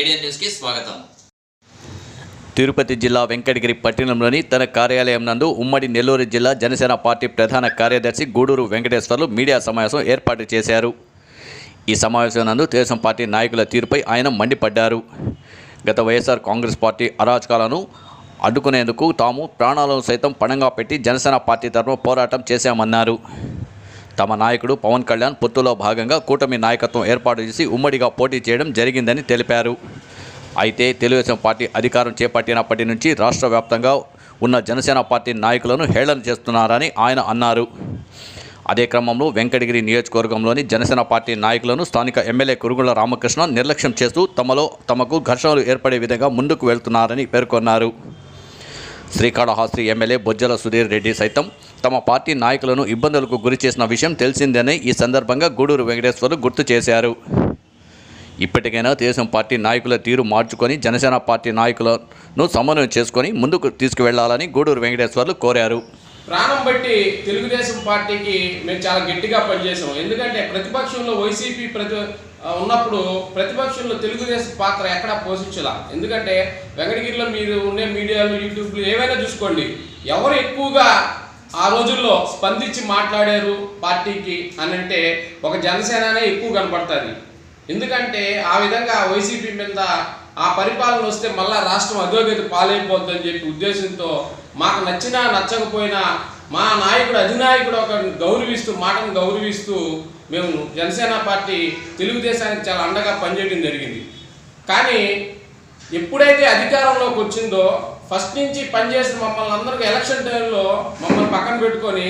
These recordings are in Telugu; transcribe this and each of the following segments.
ఏడియన్ న్యూస్కి స్వాగతం. తిరుపతి జిల్లా వెంకటగిరి పట్టణంలోని తన కార్యాలయం నందు ఉమ్మడి నెల్లూరు జిల్లా జనసేన పార్టీ ప్రధాన కార్యదర్శి గూడూరు వెంకటేశ్వర్లు మీడియా సమావేశం ఏర్పాటు చేశారు. ఈ సమావేశం నందు తెలుగుదేశం పార్టీ నాయకుల తీరుపై ఆయన మండిపడ్డారు. గత వైఎస్ఆర్ కాంగ్రెస్ పార్టీ అరాచకాలను అడ్డుకునేందుకు తాము ప్రాణాలను సైతం పణంగా పెట్టి జనసేన పార్టీ తరఫున పోరాటం చేశామన్నారు. తమ నాయకుడు పవన్ కళ్యాణ్ పొత్తులో భాగంగా కూటమి నాయకత్వం ఏర్పాటు చేసి ఉమ్మడిగా పోటీ చేయడం జరిగిందని తెలిపారు. అయితే తెలుగుదేశం పార్టీ అధికారం చేపట్టినప్పటి నుంచి రాష్ట్ర వ్యాప్తంగా ఉన్న జనసేన పార్టీ నాయకులను హేళన చేస్తున్నారని ఆయన అన్నారు. అదే క్రమంలో వెంకటగిరి నియోజకవర్గంలోని జనసేన పార్టీ నాయకులను స్థానిక ఎమ్మెల్యే కురుగుల రామకృష్ణ నిర్లక్ష్యం చేస్తూ తమలో తమకు ఘర్షణలు ఏర్పడే విధంగా ముందుకు వెళ్తున్నారని పేర్కొన్నారు. శ్రీకాళహస్తి ఎమ్మెల్యే బొజ్జల సుధీర్ రెడ్డి సైతం తమ పార్టీ నాయకులను ఇబ్బందులకు గురి చేసిన విషయం తెలిసిందని ఈ సందర్భంగా గూడూరు వెంకటేశ్వర్లు గుర్తు చేశారు. ఇప్పటికైనా తెలుగుదేశం పార్టీ నాయకుల తీరు మార్చుకొని జనసేన పార్టీ నాయకులను సమన్వయం చేసుకొని ముందుకు తీసుకువెళ్ళాలని గూడూరు వెంకటేశ్వర్లు కోరారు. ప్రాణం బట్టి తెలుగుదేశం పార్టీకి మేము చాలా గట్టిగా పనిచేసాం ఎందుకంటే ప్రతిపక్షంలో వైసీపీ ప్రతి ఉన్నప్పుడు ప్రతిపక్షంలో తెలుగుదేశం పాత్ర ఎక్కడా పోషించాల. ఎందుకంటే వెంకటగిరిలో మీరు ఉండే మీడియాలు యూట్యూబ్లు ఏవైనా చూసుకోండి. ఎవరు ఎక్కువగా ఆ రోజుల్లో స్పందించి మాట్లాడారు పార్టీకి అని అంటే ఒక జనసేననే ఎక్కువ కనపడుతుంది. ఎందుకంటే ఆ విధంగా వైసీపీ మీద ఆ పరిపాలన వస్తే మళ్ళా రాష్ట్రం అధోగతి పాలైపోద్దని చెప్పి ఉద్దేశంతో మాకు నచ్చినా నచ్చకపోయినా మా నాయకుడు అధినాయకుడు ఒక గౌరవిస్తూ మాటను గౌరవిస్తూ మేము జనసేన పార్టీ తెలుగుదేశానికి చాలా అండగా పనిచేయడం జరిగింది. కానీ ఎప్పుడైతే అధికారంలోకి వచ్చిందో ఫస్ట్ నుంచి పనిచేసిన మమ్మల్ని అందరికీ ఎలక్షన్ టైంలో మమ్మల్ని పక్కన పెట్టుకొని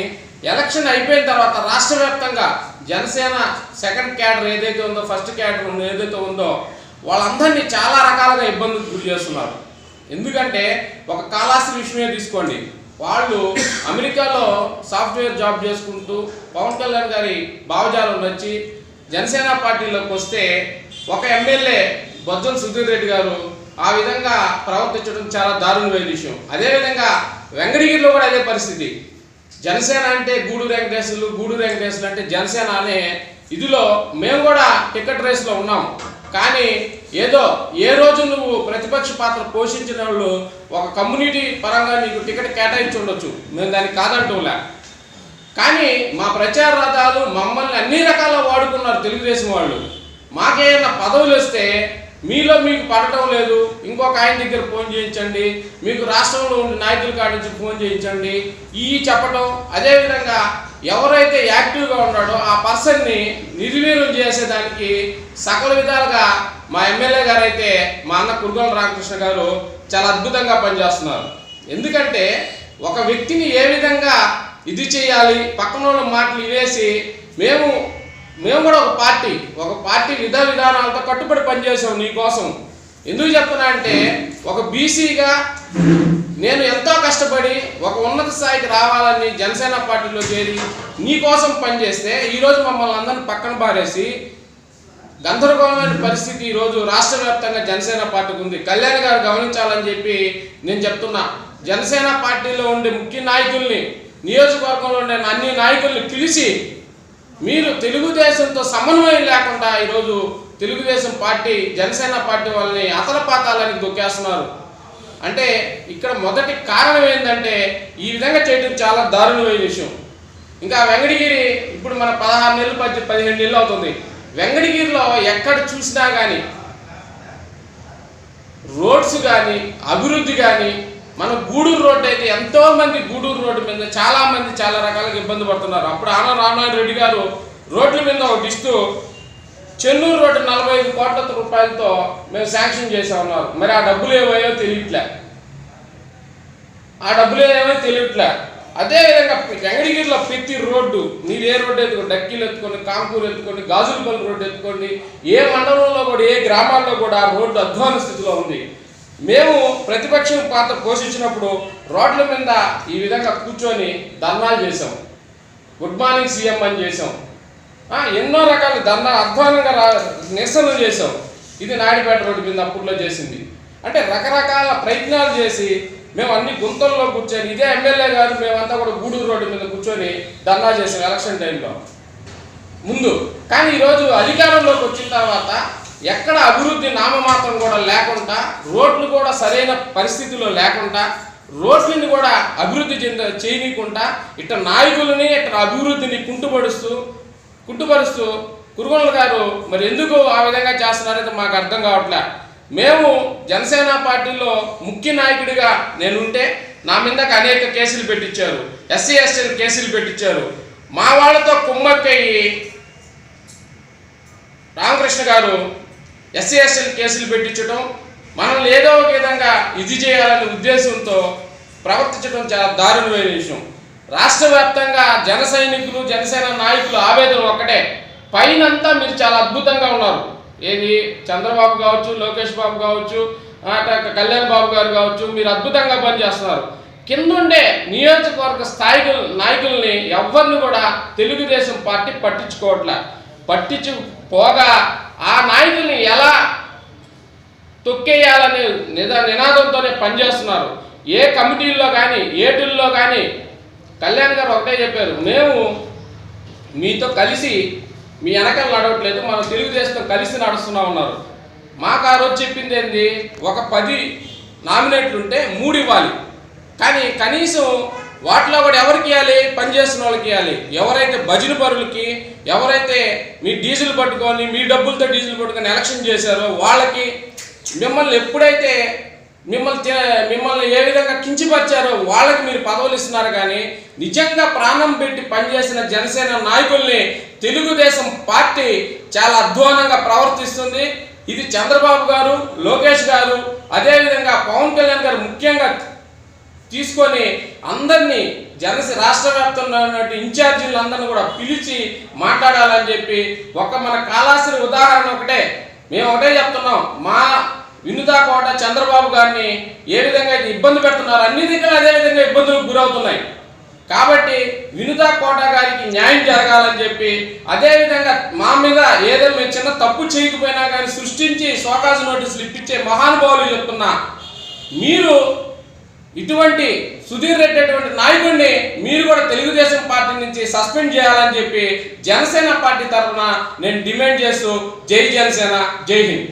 ఎలక్షన్ అయిపోయిన తర్వాత రాష్ట్ర వ్యాప్తంగా జనసేన సెకండ్ క్యాడర్ ఏదైతే ఉందో ఫస్ట్ క్యాడర్ ఏదైతే ఉందో వాళ్ళందరినీ చాలా రకాలుగా ఇబ్బందులు గురి చేస్తున్నారు. ఎందుకంటే ఒక కాలాస్త్రి విషయమే తీసుకోండి. వాళ్ళు అమెరికాలో సాఫ్ట్వేర్ జాబ్ చేసుకుంటూ పవన్ కళ్యాణ్ గారి భావజాలం నచ్చి జనసేన పార్టీలోకి వస్తే ఒక ఎమ్మెల్యే బొజ్జల సుధీర్ రెడ్డి గారు ఆ విధంగా ప్రవర్తించడం చాలా దారుణమైన విషయం. అదేవిధంగా వెంకటగిరిలో కూడా అదే పరిస్థితి. జనసేన అంటే గూడు వెంకటేశ్వర్లు గూడు వెంకటేశ్వర్లు అంటే జనసేన అనే ఇదిలో మేము కూడా టికెట్ రేస్లో ఉన్నాం. కానీ ఏదో ఏ రోజు నువ్వు ప్రతిపక్ష పాత్ర పోషించిన వాళ్ళు ఒక కమ్యూనిటీ పరంగా నీకు టికెట్ కేటాయించి ఉండొచ్చు. మేము దానికి కాదంటూలే. కానీ మా ప్రచార రథాలు మమ్మల్ని అన్ని రకాల వాడుకున్నారు తెలుగుదేశం వాళ్ళు. మాకేమైనా పదవులు వస్తే మీలో మీకు పడటం లేదు. ఇంకొక ఆయన దగ్గర ఫోన్ చేయించండి. మీకు రాష్ట్రంలో ఉండే నాయకుల కాడి నుంచి ఫోన్ చేయించండి. ఈ చెప్పటం అదేవిధంగా ఎవరైతే యాక్టివ్గా ఉన్నాడో ఆ పర్సన్ని నిర్వీర్యం చేసేదానికి సకల విధాలుగా మా ఎమ్మెల్యే గారు అయితే మా అన్న కురుగోల రామకృష్ణ గారు చాలా అద్భుతంగా పనిచేస్తున్నారు. ఎందుకంటే ఒక వ్యక్తిని ఏ విధంగా ఇది చేయాలి పక్కన మాటలు ఇవేసి మేము మేము కూడా ఒక పార్టీ ఒక పార్టీ విధ విధానాలతో కట్టుబడి పనిచేసాం నీకోసం ఎందుకు చెప్తున్నా అంటే ఒక బీసీగా నేను ఎంతో కష్టపడి ఒక ఉన్నత స్థాయికి రావాలని జనసేన పార్టీలో చేరి నీకోసం పనిచేస్తే ఈరోజు మమ్మల్ని అందరిని పక్కన పారేసి గందరగోళమైన పరిస్థితి ఈరోజు రాష్ట్ర వ్యాప్తంగా జనసేన పార్టీకి ఉంది. కళ్యాణ్ గారు గమనించాలని చెప్పి నేను చెప్తున్నా. జనసేన పార్టీలో ఉండే ముఖ్య నాయకుల్ని నియోజకవర్గంలో ఉండే అన్ని నాయకుల్ని పిలిచి మీరు తెలుగుదేశంతో సమన్వయం లేకుండా ఈరోజు తెలుగుదేశం పార్టీ జనసేన పార్టీ వాళ్ళని అతల పాతాలని దొక్కేస్తున్నారు. అంటే ఇక్కడ మొదటి కారణం ఏంటంటే ఈ విధంగా చేయడం చాలా దారుణమైన విషయం. ఇంకా వెంకటగిరి ఇప్పుడు మన పదహారు నెలలు పది పదిహేను నెలలు అవుతుంది. వెంకటగిరిలో ఎక్కడ చూసినా కానీ రోడ్స్ కానీ అభివృద్ధి కానీ మన గూడూరు రోడ్డు అయితే ఎంతోమంది గూడూరు రోడ్డు మీద చాలామంది చాలా రకాలుగా ఇబ్బంది పడుతున్నారు. అప్పుడు ఆన రామనారాయణ రెడ్డి గారు రోడ్ల మీద ఒకటి ఇస్తూ చెన్నూరు రోడ్డు నలభై ఐదు కోట్ల రూపాయలతో మేము శాంక్షన్ చేసా ఉన్నారు. మరి ఆ డబ్బులు ఏమయ్యో తెలియట్లే. ఆ డబ్బులు ఏమో తెలియట్లే. అదేవిధంగా వెంకటగిరిలో ప్రతి రోడ్డు మీరు ఏ రోడ్డు ఎత్తుకోండి డక్కీలు ఎత్తుకోండి కాంకూరు ఎత్తుకోండి గాజులపల్లి రోడ్డు ఎత్తుకోండి ఏ మండలంలో కూడా ఏ గ్రామాల్లో కూడా ఆ రోడ్డు అధ్వాన స్థితిలో ఉంది. మేము ప్రతిపక్షం పాత్ర పోషించినప్పుడు రోడ్ల మీద ఈ విధంగా కూర్చొని ధర్నాలు చేసాం గుడ్ మార్నింగ్ సీఎం అని చేసాం ఎన్నో రకాల ధర్నా అధ్వానంగా రా నిరసనలు చేసాం ఇది నాయుడుపేట రోడ్డు మీద అప్పుడులో చేసింది. అంటే రకరకాల ప్రయత్నాలు చేసి మేము అన్ని గుంతల్లో కూర్చొని ఇదే ఎమ్మెల్యే గారు మేమంతా కూడా గూడూరు రోడ్డు మీద కూర్చొని ధర్నా చేసాం ఎలక్షన్ టైంలో. ముందు. కానీ ఈరోజు అధికారంలోకి వచ్చిన తర్వాత ఎక్కడ అభివృద్ధి నామమాత్రం కూడా లేకుండా రోడ్లు కూడా సరైన పరిస్థితిలో లేకుండా రోడ్లని కూడా అభివృద్ధి చెంద చేయనీయకుండా ఇట్ట నాయకులని ఇట్ట అభివృద్ధిని కుంటుపడుస్తూ కుంటుపరుస్తూ కురుగొండల గారు మరి ఎందుకు ఆ విధంగా చేస్తున్నారనేది మాకు అర్థం కావట్లే. మేము జనసేన పార్టీలో ముఖ్య నాయకుడిగా నేనుంటే నా మీదకి అనేక కేసులు పెట్టించారు ఎస్సీ ఎస్టీ కేసులు పెట్టించారు మా వాళ్ళతో కుమ్మక్కయ్యి రామకృష్ణ గారు ఎస్సీ ఎస్టీలు కేసులు పెట్టించడం మనల్ని ఏదో ఒక విధంగా ఇది చేయాలనే ఉద్దేశంతో ప్రవర్తించడం చాలా దారుణమైన విషయం. రాష్ట్ర వ్యాప్తంగా జన సైనికులు జనసేన నాయకులు ఆవేదన ఒక్కటే. పైనంతా మీరు చాలా అద్భుతంగా ఉన్నారు. ఏది చంద్రబాబు కావచ్చు లోకేష్ బాబు కావచ్చు కళ్యాణ్ బాబు గారు కావచ్చు మీరు అద్భుతంగా పనిచేస్తున్నారు. కిందుండే నియోజకవర్గ స్థాయి నాయకుల్ని ఎవరిని కూడా తెలుగుదేశం పార్టీ పట్టించుకోవట్లే. పట్టించు పోగా ఆ నాయకుల్ని ఎలా తొక్కేయాలనే నిదా నినాదంతోనే పనిచేస్తున్నారు. ఏ కమిటీల్లో కానీ ఏటుల్లో కానీ కళ్యాణ్ గారు ఒకటే చెప్పారు మేము మీతో కలిసి మీ వెనకాల నడవట్లేదు మనం తెలుగుదేశంతో కలిసి నడుస్తున్నాం ఉన్నారు. మాకు ఆ రోజు చెప్పింది ఏంది? ఒక పది నామినేట్లు ఉంటే మూడు ఇవ్వాలి. కానీ కనీసం వాటిలో కూడా ఎవరికి ఇవ్వాలి? పనిచేస్తున్న వాళ్ళకి ఇవ్వాలి. ఎవరైతే భజన పరులకి ఎవరైతే మీ డీజిల్ పట్టుకొని మీ డబ్బులతో డీజిల్ పట్టుకొని ఎలక్షన్ చేశారో వాళ్ళకి మిమ్మల్ని ఎప్పుడైతే మిమ్మల్ని మిమ్మల్ని ఏ విధంగా కించిపరిచారో వాళ్ళకి మీరు పదవులు ఇస్తున్నారు కానీ నిజంగా ప్రాణం పెట్టి పనిచేసిన జనసేన నాయకుల్ని తెలుగుదేశం పార్టీ చాలా అధ్వానంగా ప్రవర్తిస్తుంది. ఇది చంద్రబాబు గారు లోకేష్ గారు అదేవిధంగా పవన్ కళ్యాణ్ గారు ముఖ్యంగా తీసుకొని అందరినీ జనసేన రాష్ట్ర వ్యాప్తంగా ఉన్నటువంటి ఇన్ఛార్జీలు అందరిని కూడా పిలిచి మాట్లాడాలని చెప్పి ఒక మన కాలాసిన ఉదాహరణ ఒకటే. మేము ఒకటే చెప్తున్నాం. మా వినుతా కోట చంద్రబాబు గారిని ఏ విధంగా అయితే ఇబ్బంది పెడుతున్నారు అన్ని దగ్గర అదే విధంగా ఇబ్బందులకు గురవుతున్నాయి. కాబట్టి వినుతా కోట గారికి న్యాయం జరగాలని చెప్పి అదేవిధంగా మా మీద ఏదో మేము చిన్న తప్పు చేయకపోయినా కానీ సృష్టించి సోకాజు నోటీసులు ఇప్పించే మహానుభావులు చెప్తున్నా మీరు ఇటువంటి సుధీర్ రెడ్డి అటువంటి నాయకుడిని మీరు కూడా తెలుగుదేశం పార్టీ నుంచి సస్పెండ్ చేయాలని చెప్పి జనసేన పార్టీ తరఫున నేను డిమాండ్ చేస్తూ జై జనసేన జై హింద్.